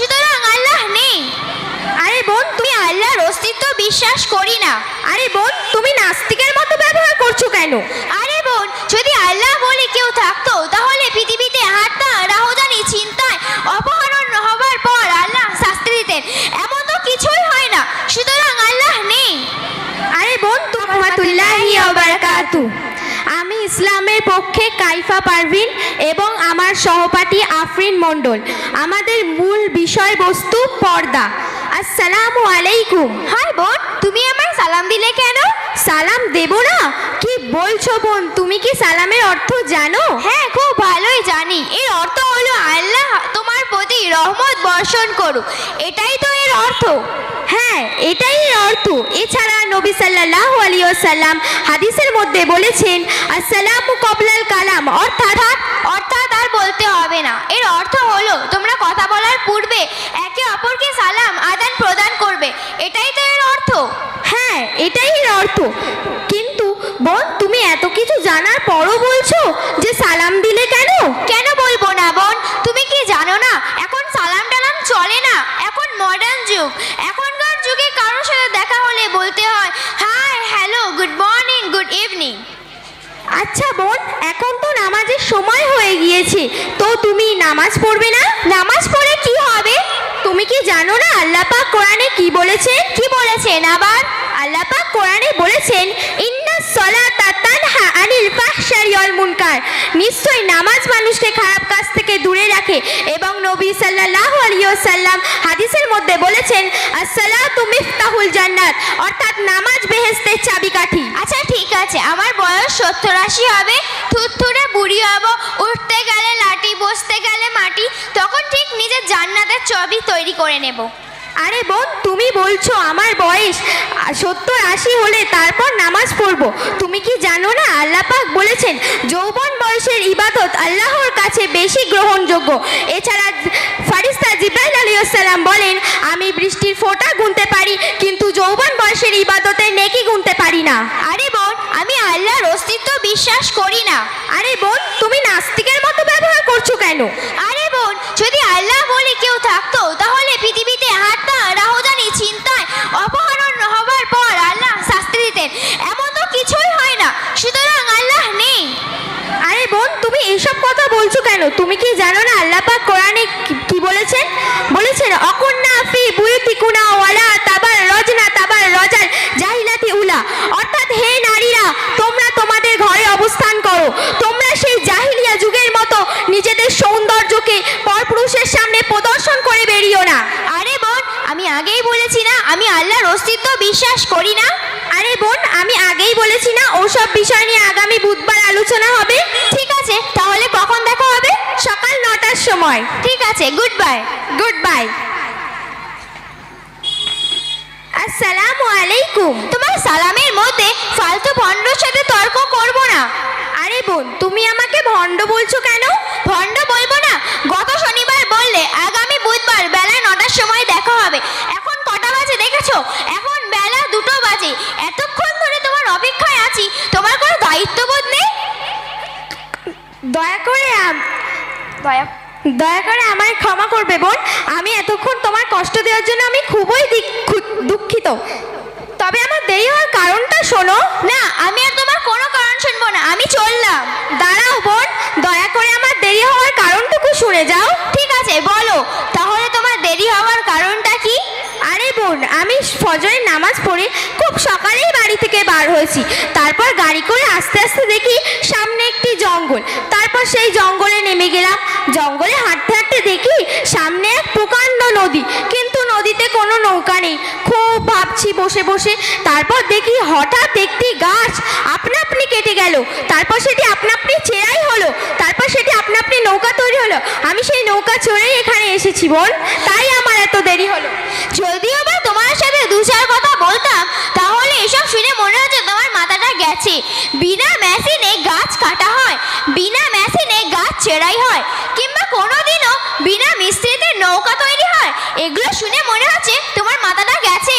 সুতরাং আল্লাহ নেই। আরে বোন, তুমি আল্লাহর অস্তিত্ব বিশ্বাস করি না। আরে বোন, তুমি নাস্তিকের মতো ব্যবহার করছ কেন? আরে বোন, যদি আল্লাহ বলে কেউ থাকতো, তাহলে পৃথিবীতে হাতটা রাহুজানি চিন্তায় অপহরণ হবার পর আল্লাহ শাস্তি দিতেন। এমন তো কিছুই হয় না। সুতরাং আল্লাহ নেই। আরে বোন বারাকাতু। আমি ইসলামের পক্ষে কাইফা পারভিন সহপাঠী আফরিন মণ্ডল। আমাদের মূল বিষয়বস্তু পর্দা। আসসালামু আলাইকুম। হাই বোন তুমি আমায় সালাম দিলে কেন? সালাম দেব না? কি বলছো বোন? তুমি কি সালামের অর্থ জানো? হ্যাঁ খুব ভালোই জানি। এর অর্থ হলো আল্লাহ তোমার প্রতি রহমত বর্ষণ করুক। এটাই তো এর অর্থ। হ্যাঁ এটাই এর অর্থ। এছাড়া নবী সাল্লাল্লাহু আলাইহি ওয়াসাল্লাম হাদিসের মধ্যে বলেছেন আসসালামু কবলাল কালাম। অর্থাৎ অর্থাৎ বলতে হবে না। এর অর্থ হলো তোমরা কথা বলার পূর্বে একে অপরকে সালাম আদান প্রদান করবে। এটাই তো এর অর্থ। হ্যাঁ এটাই এর অর্থ। কিন্তু বোন তুমি এত কিছু জানার পরও বলছো যে সালাম দিলে কেন? কেন বলব না বোন? তুমি কি জানো না? এখন সালাম টালাম চলে না। এখন মডার্ন যুগ। এখনকার যুগে কারোর সাথে দেখা হলে বলতে হয় hi hello good morning good evening. আচ্ছা বোন এখন তো নামাজের সময় হয়ে গিয়েছে। তো তুমি নামাজ পড়বে না? নামাজ পড়ে কি হবে? তুমি কি জানো না আল্লাহ পাক কোরআনে কি বলেছেন? কি বলেছেন আবার? আল্লাহ পাক কোরআনে বলেছেন, ইন্না সলাতা তানহা আনিল ফাহশারি ওয়াল মুনকার। নিশ্চয়ই নামাজ মানুষকে খারাপ কাজ থেকে দূরে রাখে। নবী সাল্লাল্লাহু আলাইহি ওয়াসাল্লাম হাদিসের মধ্যে বলেছেন মিফতাহুল জান্নাত অর্থাৎ নামাজ বেহেশতের চাবিকাঠি। আচ্ছা ঠিক আছে। আমার বয়স সত্তর আশি হবে থুরথুরে বুড়ি হব উঠতে গেলে লাঠি বসতে গেলে মাটি তখন ঠিক নিজের জান্নাতের ছবি তৈরি করে নেব। আরে বোন তুমি বলছো আমার বয়স সত্তর আশি হলে তারপর নামাজ পড়ব। তুমি কি জানো না? আল্লাহ পাক বলেছেন যৌবন বয়সের ইবাদত আল্লাহর কাছে বেশি গ্রহণযোগ্য। এছাড়া ফারিস্তা জিব্রাইল আলাইসাল্লাম বলেন আমি বৃষ্টির ফোঁটা গুনতে পারি কিন্তু যৌবন বয়সের ইবাদতের নেকি গুনতে পারি না। আরে বোন আমি আল্লাহর অস্তিত্ব বিশ্বাস করি না। আরে বোন তুমি নাস্তিকের মতো ব্যবহার করছ কেন? আরে বোন যদি আল্লাহ বলে কেউ থাকতো তাহলে পৃথিবীতে হাতটা রাহুজানি চিন্তায় অপহরণ হবার পর আল্লাহ শাস্তি দিতেন এমন তো কিছুই হয় না সুতরাং আল্লাহ নেই আরে বোন তুমি এইসব কথা বলছো কেন তুমি কি জানো না আল্লাহ পাক কোরআনে কি- বলেছেন? বলেছেন, অকন্যা ফি বুয়ুতিকুনা ওয়ালা তাবার রজনা তাবার রজাল জাহিলাতি উলা। অর্থাৎ হে নারীরা, তোমরা তোমাদের ঘরে অবস্থান করো। তোমরা সেই জাহিলিয়া যুগের মতো নিজেদের সৌন্দর্যকে পরপুরুষের সামনে প্রদর্শন করে বেরিও না। আরে বোন, আমি আগেই বলেছি না, আমি আল্লাহর অস্তিত্ব বিশ্বাস করি না। আরে বোন আমি আগেই বলেছি না ওসব বিষয় নিয়ে আগামী বুধবার আলোচনা হবে। ঠিক আছে তাহলে কখন দেখা হবে? সকাল নটার সময়। ঠিক আছে গুড বাই গুড বাই আসসালামু আলাইকুম। তোমার সালামের মধ্যে ফালতু ভণ্ডর সাথে তর্ক করব না। আরে বোন তুমি আমাকে ভণ্ড বলছো কেন? দয়া করে আমায় ক্ষমা করবে বোন। আমি এতক্ষণ তোমার কষ্ট দেওয়ার জন্য আমি খুবই দুঃখিত। তবে আমার দেরি হওয়ার কারণটা শোনো। না, আমি আর তোমার কোনো কারণ শুনব না। আমি চললাম। দাঁড়াও বোন। দয়া করে আমার দেরি হওয়ার কারণটুকু শুনে যাও। ঠিক আছে, বলো। তাহলে তোমার দেরি হওয়ার কারণটা কি? আরে বোন, আমি ফজরের নামাজ পড়ে খুব সকালেই বাড়ি থেকে বার হয়েছি। তারপর গাড়ি করে আস্তে আস্তে দেখি সামনে জঙ্গল। তারপর সেই জঙ্গলে নেমে গেলাম। জঙ্গলে হাঁটতে হাঁটতে দেখি সামনে এক প্রকাণ্ড নদী। কিন্তু নদীতে কোনো নৌকা নেই। খুব ভাবছি বসে বসে। তারপর দেখি হঠাৎ একটি গাছ আপনা আপনি কেটে গেল। তারপর সেটি আপনা আপনি ছেঁড়াই হলো। তারপর সেটি আপনা আপনি নৌকা তৈরি হলো। আমি সেই নৌকা চড়েই এখানে এসেছি বোন তাই আমার এত দেরি হলো। যদিও বা তোমার সাথে দু চার কথা বলতাম, তাহলে এসব শুনে মনে হচ্ছে তোমার মাথাটা গেছে। বিনা গাছ কাটা হয়। বিনা মেশিনে গাছ চেরাই হয়। কিংবা কোনোদিনও বিনা মিস্ত্রিতে নৌকা তৈরি হয়। এগুলো শুনে মনে হচ্ছে তোমার মাথাটা গেছে।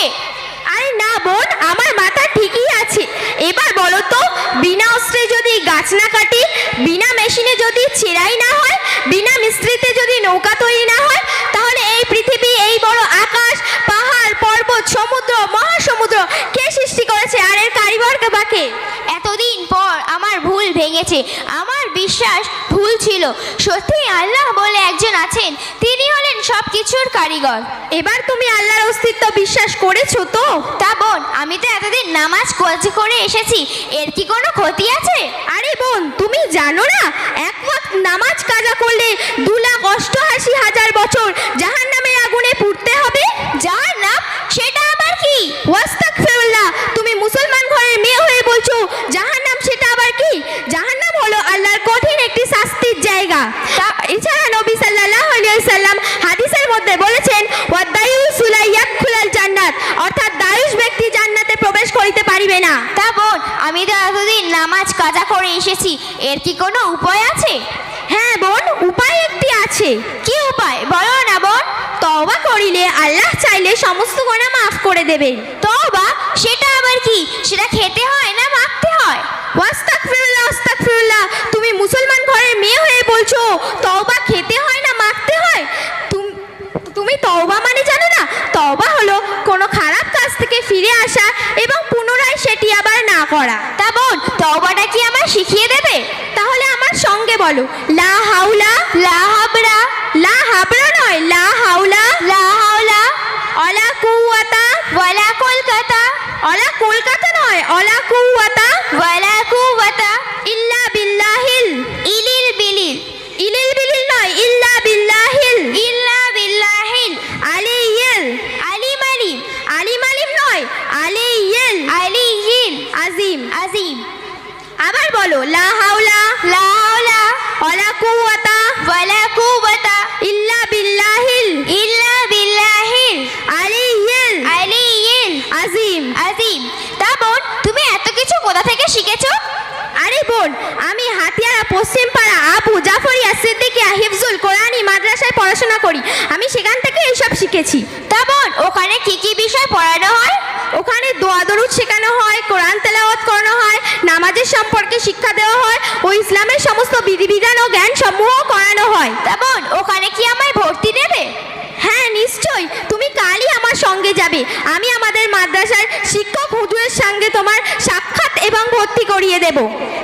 আরে না বোন, আমার মাথা ঠিকই আছে। এবার বলো তো, বিনা অস্ত্রে যদি গাছ না কাটি, বিনা মেশিনে যদি চেরাই না হয়, বিনা মিস্ত্রিতে যদি নৌকা তৈরি না হয়, তাহলে এই পৃথিবী, এই বড় আকাশ, পাহাড়, পর্বত, সমুদ্র, মহাসমুদ্র কে সৃষ্টি করেছে আর এর কারিগরকে বাকি ভেঙেছে। আমার বিশ্বাস ভুল ছিল। সত্যি আল্লাহ বলে একজন আছেন তিনি হলেন সব কিছুর কারিগর। এবার তুমি আল্লাহর অস্তিত্ব বিশ্বাস করেছ তো? তা বোন আমি তো এতদিন নামাজ কোয়াজ করে এসেছি এর কি কোনো ক্ষতি আছে? আরে বোন তুমি জানো না এক ওয়াক্ত নামাজ কাজা করলে দু লাখ অষ্টআশি হাজার বছর জাহান নামের আগুনে পুড়তে হবে? যার নাম সেটা আবার কি? ওয়াস্তাক ফেরুল্লাহ তুমি মুসলমান ঘরের মেয়ে হয়ে বলছো জাহান্নাম সেটা আবার কি জাহান্নাম হলো আল্লাহর কঠিন একটি শাস্তির জায়গা তা এছাড়া নবী আলাইহি সাল্লাম হাদিসের মধ্যে বলেছেন জান্নাত অর্থাৎ দায়ুস ব্যক্তি জান্নাতে প্রবেশ করিতে পারিবে না। তা বোন আমি তো এতদিন নামাজ কাজা করে এসেছি এর কি কোনো উপায় আছে? হ্যাঁ বোন উপায় একটি আছে। কি উপায়? বলো না বোন। তওবা করিলে আল্লাহ চাইলে সমস্ত গুনাহ মাফ করে দেবেন। তবা সেটা আবার কি? সেটা খেতে হয় না মাখতে হয়? ওয়াস্তাগফিরুল্লাহ আস্তাগফিরুল্লাহ তুমি মুসলমান ঘরের মেয়ে হয়ে বলছো, তওবা খেতে হয় না মাখতে হয়? তুম- তওবা মানে জানো না, তওবা হলো কোনো খারাপ কাজ থেকে ফিরে আসা এবং পুনরায় সেটি আবার না করা। তা বোন, তওবাটা কি আমার শিখিয়ে দেবে? তাহলে আমার সঙ্গে বলো। লা হাউলা লা হাবরা। লা হাবরা নয়, লা হাউলা লা হাওলা। অলা কুওয়াতা, ওয়ালা কলকাতা। অলা কলকাতা নয়, অলা কুওয়াতা, ওয়ালা আবার বলো লা হাওলা লা হাওলা ওয়ালা কুওয়াতা ওয়ালা কুওয়াতা ইল্লা বিল্লাহিল ইল্লা বিল্লাহিল আলিয়েল আলিয়িল আজিম। আজিম। তা বোন তুমি এত কিছু কোথা থেকে শিখেছো? আরে বোন আমি হাতিয়ারা পশ্চিম পাড়া আবু জাফরিয়া সিদ্দিকিয়া হিফজুল কোরআনি মাদ্রাসায় পড়াশোনা করি। আমি সেখান থেকে এইসব শিখেছি। তা বোন ওখানে কি কি বিষয় পড়ানো হয়? ওখানে দোয়া দরুদ শেখানো হয় কোরআন তেলাওয়াত নামাজের সম্পর্কে শিক্ষা দেওয়া হয় ও ইসলামের সমস্ত বিধিবিধান ও জ্ঞান সমূহ করানো হয়। তা বোন ওখানে কি আমায় ভর্তি দেবে? হ্যাঁ নিশ্চয়ই। তুমি কালই আমার সঙ্গে যাবে। আমি আমাদের মাদ্রাসার শিক্ষক হুজুরের সঙ্গে তোমার সাক্ষাৎ এবং ভর্তি করিয়ে দেব।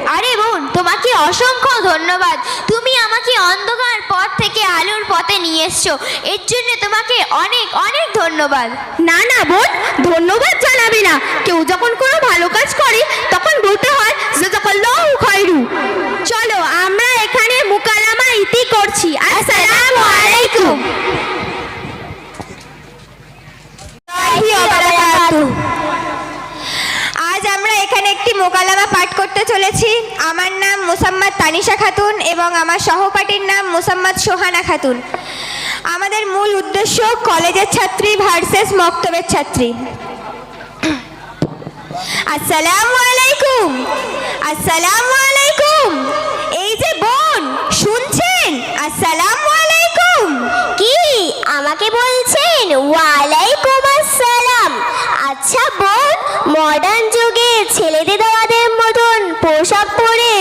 আরে বোন তোমাকে অসংখ্য ধন্যবাদ। তুমি আমাকে অন্ধকার পথ থেকে আলোর পথে নিয়ে এসছো। এর জন্য তোমাকে অনেক অনেক ধন্যবাদ। না না বোন ধন্যবাদ জানাবি না। কেউ যখন কোনো ভালো কাজ করে তখন বলতে হয় জাযাকাল্লাহু খায়রু। চলো আমরা এখানে মুকালামা ইতি করছি। আসসালামু আলাইকুম। আজ আমরা এখানে একটি মোকালামা পাঠ করতে চলেছি। আমার নাম মুসাম্মদ তানিশা খাতুন এবং আমার সহপাঠীর নাম মুসাম্মদ সোহানা খাতুন। আমাদের মূল উদ্দেশ্য কলেজের ছাত্রী ভার্সেস মক্তবের ছাত্রী। আসসালামু আলাইকুম আসসালামু আলাইকুম এই যে বোন, শুনছেন? আসসালামু আলাইকুম কি আমাকে বলছেন? ওয়ালাইকুম আসসালাম। আচ্ছা বোন মডার্ন যুগে ছেলেদের দাদাদের মতন পোশাক পরে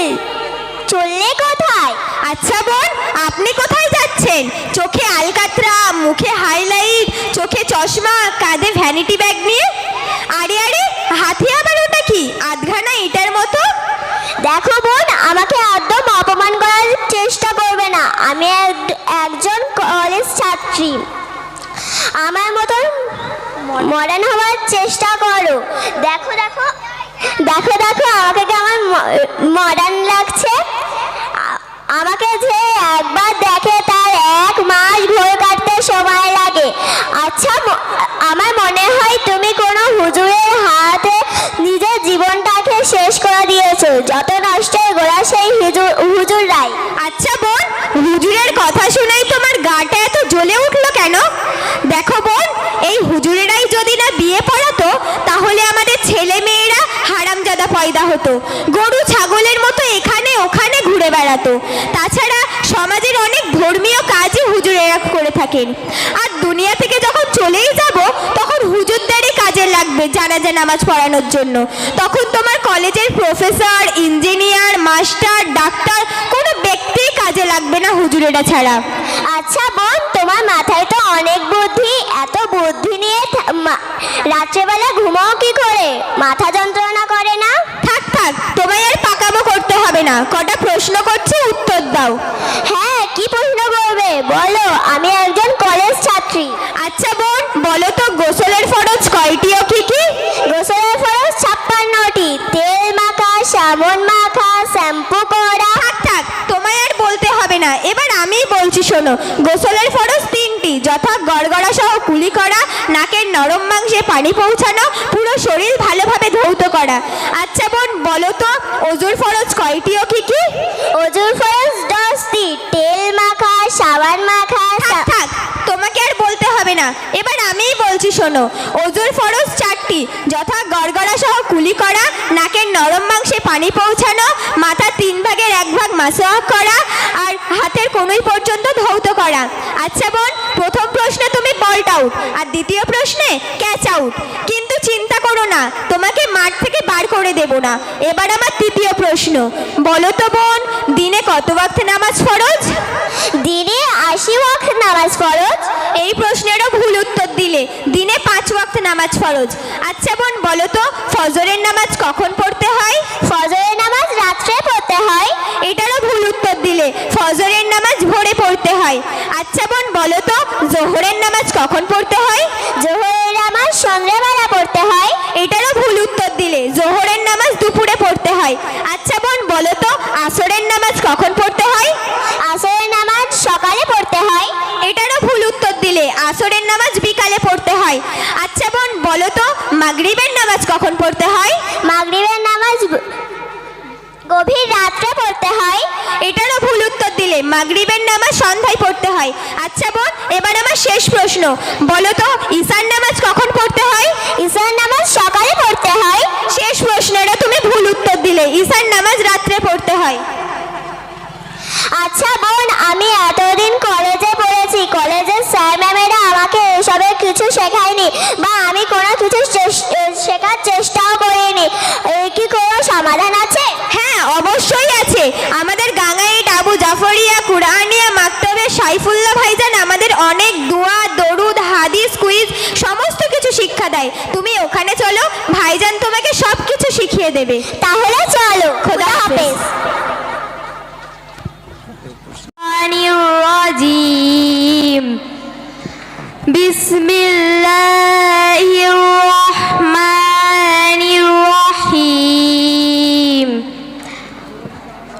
চললে কোথায়? আচ্ছা বোন, আপনি কোথায় যাচ্ছেন? চোখে আলকাতরা, মুখে হাইলাইট, চোখে চশমা, কাঁধে ভ্যানিটি ব্যাগ নিয়ে আরে আরে হাতে আবার ওটা কি আধখানা ইটার মতো দেখো বোন, আমাকে একদম অপমান করার চেষ্টা করবে না। আমি এক- একজন কলেজ ছাত্রী। আমার মতন মডার্ন হওয়ার চেষ্টা করো। দেখো দেখো দেখো দেখো, আমাকে কেমন মডার্ন লাগছে? আমাকে যে একবার দেখে তার এক মাস ভোর সময় লাগে। আচ্ছা আমার মনে হয় তুমি কোনো হুজুরের হাতে নিজের জীবনটাকে শেষ করে দিয়েছ। যত নষ্টের গোড়া সেই হুজুর, হুজুররাই। আচ্ছা বোন, হুজুরের কথা শুনেই তোমার গাটা এত জ্বলে উঠল কেন? দেখো, বোন, এই হুজুরেরাই যদি না বিয়ে পড়াতো, তাহলে আমাদের ছেলে মেয়েরা হারামজাদা পয়দা হতো। গরু, ছাগলের মতো এখানে ওখানে ঘুরে বেড়াতো। তাছাড়া সমাজের অনেক করে থাকেন। আর দুনিয়া থেকে যখন চলেই যাব তখন হুজুরদারি কাজে লাগবে জানাজা নামাজ পড়ানোর জন্য। তখন তোমার কলেজের প্রফেসর ইঞ্জিনিয়ার মাস্টার ডাক্তার কোনো ব্যক্তি কাজে লাগবে না হুজুরেরা ছাড়া। আচ্ছা বোন তোমার মাথায় তো অনেক বুদ্ধি। এত বুদ্ধি নিয়ে রাত্রেবেলা ঘুমাও কি করে? মাথা যন্ত্রণা করে না? থাক থাক তোমায় আর পাকামো করতে হবে না। কটা প্রশ্ন করছে উত্তর দাও। হ্যাঁ কি প্রশ্ন করবে? বলো আমি একজন কলেজ ছাত্রী। আচ্ছা বোন বলো তো গোসলের ফরজ কয়টি ও কি কি? গোসলের ফরজ ছাপ্পান্নটি। তেল মাখা সাবন মাখা শ্যাম্পু করা। থাক থাক তোমায় আর বলতে হবে না। এবার আমিই বলছি শোনো। গোসলের ফরজ তিনটি। যথা গড়গড়া সহ কুলি করা নাকের নরম মাংসে পানি পৌঁছানো পুরো শরীর ভালোভাবে ধৌত করা। আচ্ছা বোন বলো তো অজুর ফরজ কয়টি ও কি কি? অজুর ফরজ সাবান মাখা থাক থাক তোমাকে আর বলতে হবে না। এবার আমিই বলছি শোনো অজুর ফরজ চারটি। যথা গড়গড়া সহ কুলি করা নাকের নরম মাংসে পানি পৌঁছানো মাথা তিন ভাগের এক ভাগ মাসোয়াক করা আর হাতের কোনোই পর্যন্ত ধৌত করা। আচ্ছা বোন প্রথম প্রশ্নে তুমি বল্ট আউট আর দ্বিতীয় প্রশ্নে ক্যাচ আউট। কিন্তু চিন্তা করো না তোমাকে মাঠ থেকে বার করে দেব না। এবার আমার তৃতীয় প্রশ্ন। বলো তো বোন দিনে কত ওয়াক্ত নামাজ ফরজ? আশি ওয়াক্ত নামাজ ফরজ? এই প্রশ্নেরও ভুল উত্তর দিলে। দিনে পাঁচ ওয়াক্ত নামাজ ফরজ। আচ্ছা বোন, বলো তো, ফজরের নামাজ কখন পড়তে হয়? ফজরের নামাজ রাত্রে পড়তে হয়। এটারও ভুল উত্তর দিলে, ফজরের নামাজ ভোরে পড়তে হয়। আচ্ছা বোন, বলো তো, জোহরের নামাজ কখন পড়তে হয়? জোহরের নামাজ সন্ধ্যাবেলা পড়তে হয়। এটারও ভুল উত্তর দিলে, জোহরের নামাজ দুপুরে পড়তে হয়। আচ্ছা বোন, বলো তো, আসরের নামাজ কখন পড়তে হয় আসরের নামাজ সকালে পড়তে হয় এটারও ভুল উত্তর দিলে আসরের নামাজ বিকালে পড়তে হয়। আচ্ছা বোন বলো তো মাগরিবের নামাজ কখন পড়তে হয়? মাগরিবের নামাজ গভীর রাত্রে পড়তে হয়। এটারও ভুল উত্তর দিলে মাগরিবের নামাজ সন্ধ্যায় পড়তে হয়। আচ্ছা বোন এবার আমার শেষ প্রশ্ন। বলো তো ঈশান নামাজ কখন পড়তে হয়? ঈশার নামাজ সকালে পড়তে হয়। শেষ প্রশ্নটা তুমি ভুল উত্তর দিলে ঈশান নামাজ রাত্রে পড়তে হয়। আচ্ছা বোন আমি এতদিন কলেজে পড়েছি। কলেজের স্যার ম্যামেরা আমাকে এসবের কিছু শেখায়নি বা আমি কোনো কিছু শেখার চেষ্টাও করিনি। কি কোনো সমাধান আছে? হ্যাঁ অবশ্যই আছে। আমাদের গাঙ্গাইট আবু জাফরিয়া কুরআনিয়া মাক্তবে সাইফুল্লাহ ভাইজান আমাদের অনেক দোয়া দরুদ হাদিস কুইজ সমস্ত কিছু শিক্ষা দেয়। তুমি ওখানে চলো ভাইজান তোমাকে সব কিছু শিখিয়ে দেবে। তাহলে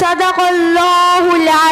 صدق الله العظيم